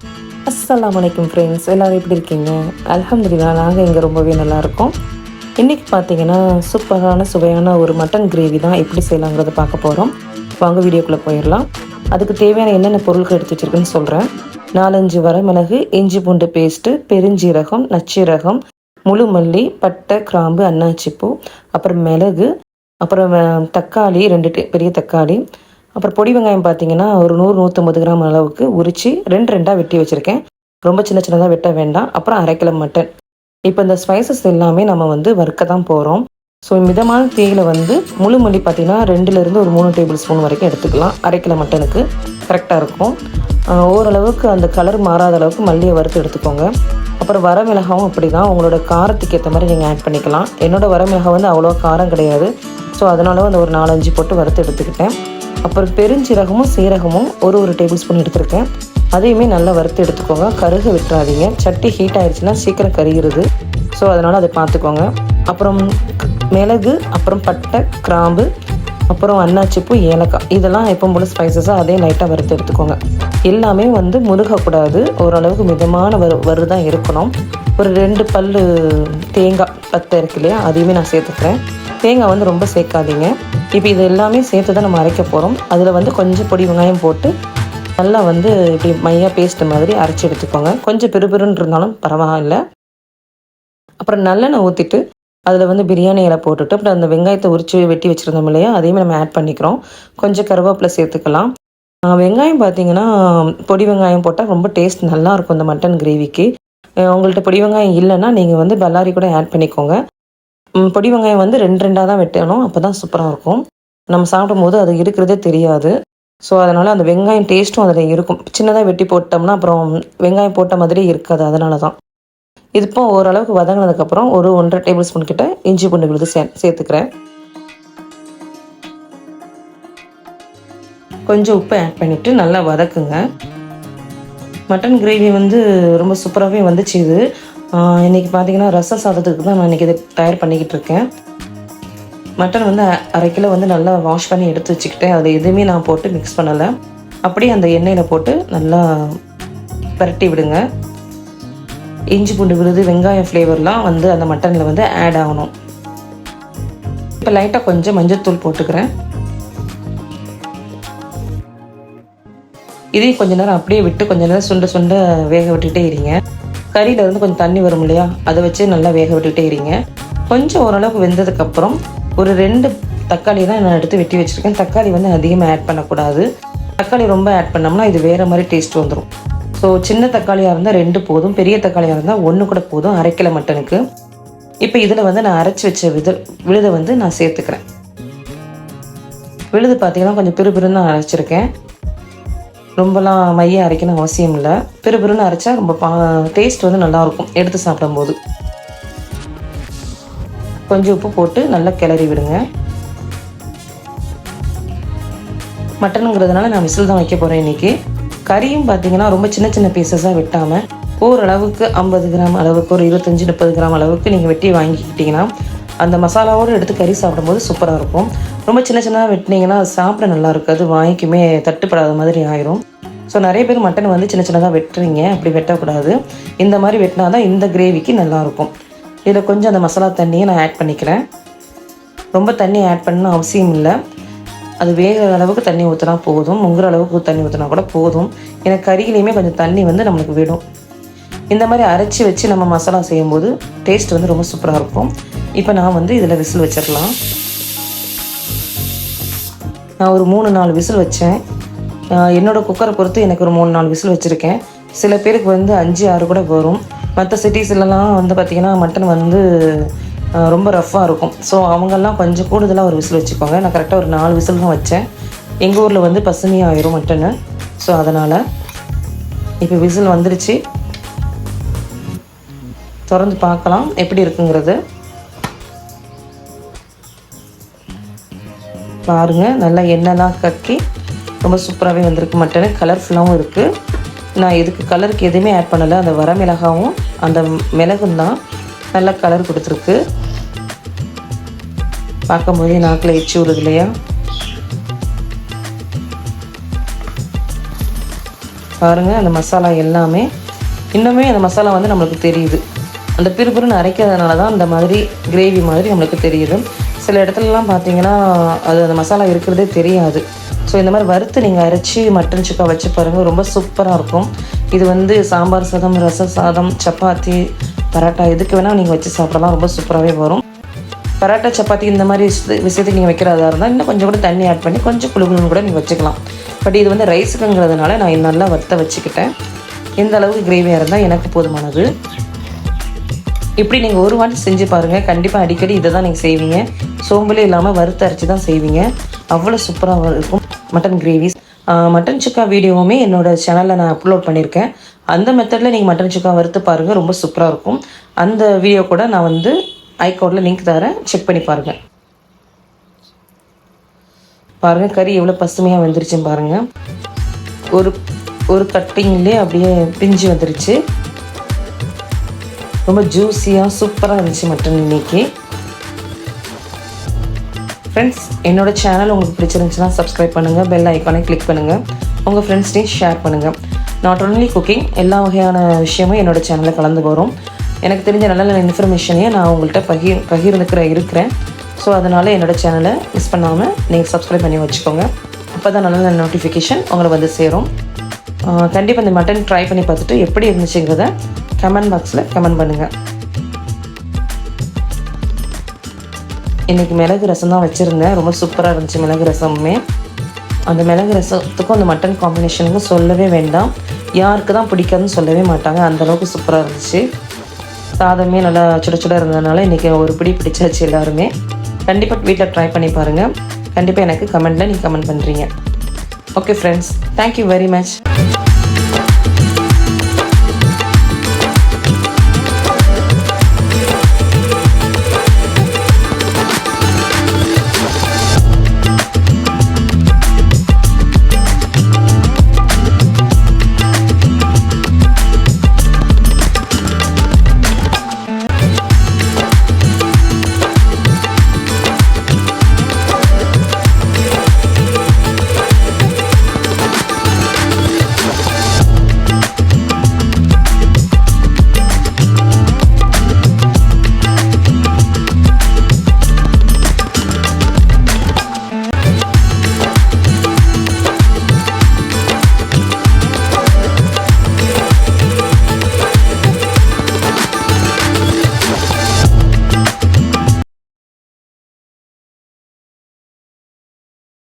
அஸ்ஸலாமு அலைக்கும் ஃப்ரெண்ட்ஸ் எல்லோரும் எப்படி இருக்கீங்க? அலமதுல்லா நாங்கள் இங்கே ரொம்பவே நல்லாயிருக்கோம் இன்றைக்கி பார்த்தீங்கன்னா சூப்பரான சுவையான ஒரு மட்டன் கிரேவி தான் எப்படி செய்யலாங்கிறத பார்க்க போகிறோம் வாங்க வீடியோக்குள்ளே போயிடலாம். அதுக்கு தேவையான என்னென்ன பொருட்கள் எடுத்து வச்சிருக்குன்னு சொல்கிறேன் நாலஞ்சு வரமிளகு இஞ்சி பூண்டு பேஸ்ட்டு பெருஞ்சீரகம் நச்சீரகம் முழு மல்லி பட்டை கிராம்பு அன்னாச்சிப்பூ அப்புறம் மிளகு அப்புறம் தக்காளி ரெண்டு டே- பெரிய தக்காளி அப்புறம் பொடி வெங்காயம் பார்த்தீங்கன்னா ஒரு நூறு நூற்றம்பது கிராம் அளவுக்கு உரித்து ரெண்டு ரெண்டாக வெட்டி வச்சுருக்கேன். ரொம்ப சின்ன சின்னதாக வெட்ட வேண்டாம். அப்புறம் அரை கிலோ மட்டன் இப்போ இந்த ஸ்பைசஸ் எல்லாமே நம்ம வந்து வறுக்க தான் போகிறோம் ஸோ மிதமான தீயில வந்து முழு மல்லி பார்த்தீங்கன்னா ரெண்டுலேருந்து ஒரு மூணு டேபிள் ஸ்பூன் வரைக்கும் எடுத்துக்கலாம். அரை கிலோ மட்டனுக்கு கரெக்டாக இருக்கும். ஓரளவுக்கு அந்த கலர் மாறாத அளவுக்கு மல்லியை வறுத்து எடுத்துக்கோங்க. அப்புறம் வரமிளகாவும் அப்படி தான் உங்களோட காரத்துக்கு ஏற்ற மாதிரி நீங்கள் ஆட் பண்ணிக்கலாம். என்னோடய வரமிளகா வந்து அவ்வளோ காரம் கிடையாது. ஸோ அதனால வந்து ஒரு நாலஞ்சு போட்டு வறுத்து எடுத்துக்கிட்டேன். அப்புறம் பெருஞ்சீரகமும் சீரகமும் ஒரு ஒரு டேபிள் ஸ்பூன் எடுத்திருக்கேன். அதையுமே நல்லா வறுத்து எடுத்துக்கோங்க. கருக விட்டுறாதீங்க. சட்டி ஹீட் ஆயிடுச்சுன்னா சீக்கிரம் கருகிறது. ஸோ அதனால் அதை பார்த்துக்கோங்க. அப்புறம் மிளகு அப்புறம் பட்டை கிராம்பு அப்புறம் அன்னாச்சிப்பூ ஏலக்காய். இதெல்லாம் எப்போ போல ஸ்பைசஸாக அதே லைட்டாக வறுத்து எடுத்துக்கோங்க. எல்லாமே வந்து முருகக்கூடாது. ஓரளவுக்கு மிதமான வறு வறு தான் இருக்கணும். ஒரு ரெண்டு பல்லு தேங்காய் பத்தை இருக்கு இல்லையா? அதையுமே நான் சேர்த்துக்கிறேன். தேங்காய் வந்து ரொம்ப சேர்க்காதீங்க. இப்போ இது எல்லாமே சேர்த்து தான் நம்ம அரைக்க போகிறோம் அதில் வந்து கொஞ்சம் பொடி வெங்காயம் போட்டு நல்லா வந்து இப்படி மையாக பேஸ்ட் மாதிரி அரைச்சி எடுத்துக்கோங்க. கொஞ்சம் பெருபெருன்னு இருந்தாலும் பரவாயில்ல. அப்புறம் நல்லெண்ணெய் ஊற்றிட்டு அதில் வந்து பிரியாணி இலை போட்டுட்டு அப்புறம் அந்த வெங்காயத்தை உரிச்சு வெட்டி வச்சுருந்தோம் இல்லையா? அதையுமே நம்ம ஆட் பண்ணிக்கிறோம். கொஞ்சம் கருவேப்பிலை சேர்த்துக்கலாம். வெங்காயம் பார்த்தீங்கன்னா பொடி வெங்காயம் போட்டால் ரொம்ப டேஸ்ட் நல்லாயிருக்கும் இந்த மட்டன் கிரேவிக்கு உங்கள்கிட்ட பொடி வெங்காயம் இல்லைன்னா நீங்கள் வந்து பல்லாரி கூட ஆட் பண்ணிக்கோங்க. பொடி வெங்காயம் வந்து ரெண்டு ரெண்டாக தான் வெட்டணும். அப்போ தான் சூப்பராக இருக்கும். நம்ம சாப்பிடும் போது அது இருக்கிறதே தெரியாது. ஸோ அதனால் அந்த வெங்காயம் டேஸ்ட்டும் அதில் இருக்கும். சின்னதாக வெட்டி போட்டோம்னா அப்புறம் வெங்காயம் போட்ட மாதிரி இருக்காது. அதனால தான் இது இப்போ ஓரளவுக்கு வதங்கினதுக்கப்புறம் ஒரு ஒன்றரை டேபிள் ஸ்பூன் கிட்ட இஞ்சி பூண்டு விழுது சே சேர்த்துக்கிறேன். கொஞ்சம் உப்பு ஆட் பண்ணிவிட்டு நல்லா வதக்குங்க. மட்டன் கிரேவி வந்து ரொம்ப சூப்பராகவே வந்துச்சு இது. இன்றைக்கி இன்னைக்கு பார்த்தீங்கன்னா ரச சாதத்துக்கு தான் நான் இன்னைக்கு இதை தயார் பண்ணிக்கிட்டு இருக்கேன். மட்டன் வந்து அரை கிலோ வந்து நல்லா வாஷ் பண்ணி எடுத்து வச்சுக்கிட்டேன். அதை எதுவுமே நான் போட்டு மிக்ஸ் பண்ணலை. அப்படியே அந்த எண்ணெயில் போட்டு நல்லா பரட்டி விடுங்க. இஞ்சி பூண்டு விழுது வெங்காயம் ஃப்ளேவர்லாம் வந்து அந்த மட்டனில் வந்து ஆட் ஆகணும். இப்போ லைட்டாக கொஞ்சம் மஞ்சள்தூள் போட்டுக்கிறேன். இதையும் கொஞ்ச நேரம் அப்படியே விட்டு கொஞ்ச நேரம் சுண்ட சுண்ட வேக விட்டுட்டே இருங்க. கறியில இருந்து கொஞ்சம் தண்ணி வரும் இல்லையா? அதை வச்சு நல்லா வேக விட்டுட்டே இருங்க. கொஞ்சம் ஓரளவுக்கு வெந்ததுக்கப்புறம் ஒரு ரெண்டு தக்காளி தான் நான் எடுத்து வெட்டி வச்சுருக்கேன். தக்காளி வந்து அதிகமாக ஆட் பண்ணக்கூடாது. தக்காளி ரொம்ப ஆட் பண்ணோம்னா இது வேறு மாதிரி டேஸ்ட் வந்துடும் ஸோ சின்ன தக்காளியாக இருந்தால் ரெண்டு போதும் பெரிய தக்காளியாக இருந்தால் ஒன்று கூட போதும் அரை கிலோ மட்டனுக்கு. இப்போ இதில் வந்து நான் அரைச்சி வச்ச வித விழுதை வந்து நான் சேர்த்துக்கிறேன். விழுது பார்த்தீங்கன்னா கொஞ்சம் பிறுபிறுன்னு அரைச்சிருக்கேன். ரொம்பலாம் மைய அரைக்கணும் அவசியம் இல்லை. பெருபெருன்னு அரைச்சா ரொம்ப பா டேஸ்ட் வந்து நல்லாயிருக்கும் எடுத்து சாப்பிடும்போது. கொஞ்சம் உப்பு போட்டு நல்லா கிளறி விடுங்க. மட்டனுங்கிறதுனால நான் விசில் தான் வைக்க போகிறேன் இன்றைக்கி கறியும் பார்த்தீங்கன்னா ரொம்ப சின்ன சின்ன பீசஸாக வெட்டாமல் ஓரளவுக்கு ஐம்பது கிராம் அளவுக்கு ஒரு இருபத்தஞ்சி முப்பது கிராம் அளவுக்கு நீங்கள் வெட்டி வாங்கிக்கிட்டிங்கன்னா அந்த மசாலாவோடு எடுத்து கறி சாப்பிடும்போது சூப்பராக இருக்கும். ரொம்ப சின்ன சின்னதாக வெட்டினீங்கன்னா அது சாப்பிட நல்லா இருக்காது. வாங்கிக்குமே தட்டுப்படாத மாதிரி ஆயிரும். ஸோ நிறைய பேர் மட்டன் வந்து சின்ன சின்னதாக வெட்டுறீங்க. அப்படி வெட்டக்கூடாது. இந்த மாதிரி வெட்டினா தான் இந்த கிரேவிக்கு நல்லாயிருக்கும் இதில் கொஞ்சம் அந்த மசாலா தண்ணியை நான் ஆட் பண்ணிக்கிறேன். ரொம்ப தண்ணி ஆட் பண்ணணும் அவசியம் இல்லை. அது வேகிற அளவுக்கு தண்ணி ஊற்றினா போதும். முங்குற அளவுக்கு தண்ணி ஊற்றினா கூட போதும். ஏன்னா கறியிலையுமே கொஞ்சம் தண்ணி வந்து நம்மளுக்கு விடும். இந்த மாதிரி அரைச்சி வச்சு நம்ம மசாலா செய்யும்போது டேஸ்ட் வந்து ரொம்ப சூப்பராக இருக்கும். இப்போ நான் வந்து இதில் விசில் வச்சிடலாம் நான் ஒரு மூணு நாலு விசில் வச்சேன். என்னோடய என்னோட குக்கரை பொறுத்து எனக்கு ஒரு மூணு நாலு விசில் வச்சுருக்கேன். சில பேருக்கு வந்து அஞ்சு ஆறு கூட வரும். மற்ற சிட்டிஸ்லலாம் வந்து பார்த்திங்கன்னா மட்டன் வந்து ரொம்ப ரஃப்பாக இருக்கும். ஸோ அவங்கெல்லாம் கொஞ்சம் கூடுதலாக ஒரு விசில் வச்சுக்கோங்க. நான் கரெக்டாக ஒரு நாலு விசில் தான் வச்சேன். எங்கள் ஊரில் வந்து பசுமையாயிரும் மட்டனு ஸோ அதனால் இப்போ விசில் வந்துடுச்சு திறந்து பார்க்கலாம். எப்படி இருக்குங்கிறது. பாருங்கள் நல்லா எண்ணெய்லாம் கக்கி ரொம்ப சூப்பராகவே வந்திருக்கு. மட்டன் கலர்ஃபுல்லாகவும் இருக்குது நான் இதுக்கு கலருக்கு எதுவுமே ஆட் பண்ணலை. அந்த வரமிளகாவும் அந்த மிளகும் தான் நல்லா கலர் கொடுத்துருக்கு. பார்க்கும்போதே நாக்கில் எச்சி விடுது இல்லையா? பாருங்கள் அந்த மசாலா எல்லாமே. இன்னுமே அந்த மசாலா வந்து நம்மளுக்கு தெரியுது. அந்த பிறுபிறுன்னு அரைக்கிறதுனால தான் அந்த மாதிரி கிரேவி மாதிரி நம்மளுக்கு தெரியுது. சில இடத்துலலாம் பார்த்தீங்கன்னா அது அந்த மசாலா இருக்கிறதே தெரியாது. ஸோ இந்த மாதிரி வறுத்து நீங்கள் அரைச்சி மட்டன் சுக்கா வச்சு பாருங்கள் ரொம்ப சூப்பராக இருக்கும். இது வந்து சாம்பார் சாதம் ரச சாதம் சப்பாத்தி பரோட்டா எதுக்கு வேணால் நீங்கள் வச்சு சாப்பிடலாம் ரொம்ப சூப்பராகவே வரும். பரோட்டா சப்பாத்தி இந்த மாதிரி விஷயத்து- விஷயத்துக்கு நீங்கள் வைக்கிறதா இருந்தால் இன்னும் கொஞ்சம் கூட தண்ணி ஆட் பண்ணி கொஞ்சம் குழுகுலுன்னு கூட நீங்கள் வச்சுக்கலாம். பட் இது வந்து ரைஸுக்குங்கிறதுனால நான் நல்லா வறுத்த வச்சுக்கிட்டேன். எந்த அளவுக்கு கிரேவியாக இருந்தால் எனக்கு போதுமானது. இப்படி நீங்கள் ஒரு வாட்டி செஞ்சு பாருங்கள் கண்டிப்பாக அடிக்கடி இதை தான் நீங்கள் செய்வீங்க. சோம்பலே இல்லாமல் வறுத்து அரைச்சி தான் செய்வீங்க அவ்வளோ சூப்பராக இருக்கும். மட்டன் கிரேவி மட்டன் சுக்கா வீடியோவுமே என்னோடய சேனலில் நான் அப்லோட் பண்ணியிருக்கேன். அந்த மெத்தடில் நீங்கள் மட்டன் சுக்கா வறுத்து பாருங்கள் ரொம்ப சூப்பராக இருக்கும். அந்த வீடியோ கூட நான் வந்து ஐகோடில் லிங்க் தரேன். செக் பண்ணி பாருங்கள் பாருங்கள் கறி எவ்வளோ பசுமையாக வந்துருச்சுன்னு பாருங்கள் ஒரு ஒரு கட்டிங்லேயே அப்படியே பிஞ்சு வந்துருச்சு. ரொம்ப ஜூஸியாக சூப்பராக இருந்துச்சு மட்டன் இன்னைக்கு. ஃப்ரெண்ட்ஸ் என்னோடய சேனல் உங்களுக்கு பிடிச்சிருந்துச்சுன்னா சப்ஸ்கிரைப் பண்ணுங்கள் பெல் ஐக்கானை கிளிக் பண்ணுங்கள் உங்கள் ஃப்ரெண்ட்ஸ்டையும் ஷேர் பண்ணுங்கள் நாட் ஒன்லி குக்கிங் எல்லா வகையான விஷயமும் என்னோடய சேனலில் கலந்து வரும். எனக்கு தெரிஞ்ச நல்ல நல்ல இன்ஃபர்மேஷனையும் நான் உங்கள்கிட்ட பகிர் பகிர்ந்துக்கிற இருக்கிறேன். ஸோ அதனால் என்னோடய சேனலை மிஸ் பண்ணாமல் நீங்கள் சப்ஸ்கிரைப் பண்ணி வச்சுக்கோங்க. அப்போ தான் நல்ல நல்ல நோட்டிஃபிகேஷன் உங்களை வந்து சேரும். கண்டிப்பாக இந்த மட்டன் ட்ரை பண்ணி பார்த்துட்டு எப்படி இருந்துச்சுங்கிறத கமெண்ட் பாக்ஸில் கமெண்ட் பண்ணுங்கள் இன்றைக்கி மிளகு ரசம் தான் வச்சுருந்தேன். ரொம்ப சூப்பராக இருந்துச்சு மிளகு ரசமுமே. அந்த மிளகு ரசத்துக்கும் அந்த மட்டன் காம்பினேஷனுக்கும் சொல்லவே வேண்டாம். யாருக்கு தான் பிடிக்காதுன்னு சொல்லவே மாட்டாங்க. அந்தளவுக்கு சூப்பராக இருந்துச்சு. சாதமே நல்லா சுட சுட இருந்ததுனால இன்றைக்கி ஒரு பிடி பிடிச்சாச்சு எல்லாருமே. கண்டிப்பாக வீட்டில் ட்ரை பண்ணி பாருங்கள் கண்டிப்பாக எனக்கு கமெண்ட்டில் நீங்கள் கமெண்ட் பண்ணுறீங்க okay friends thank you very much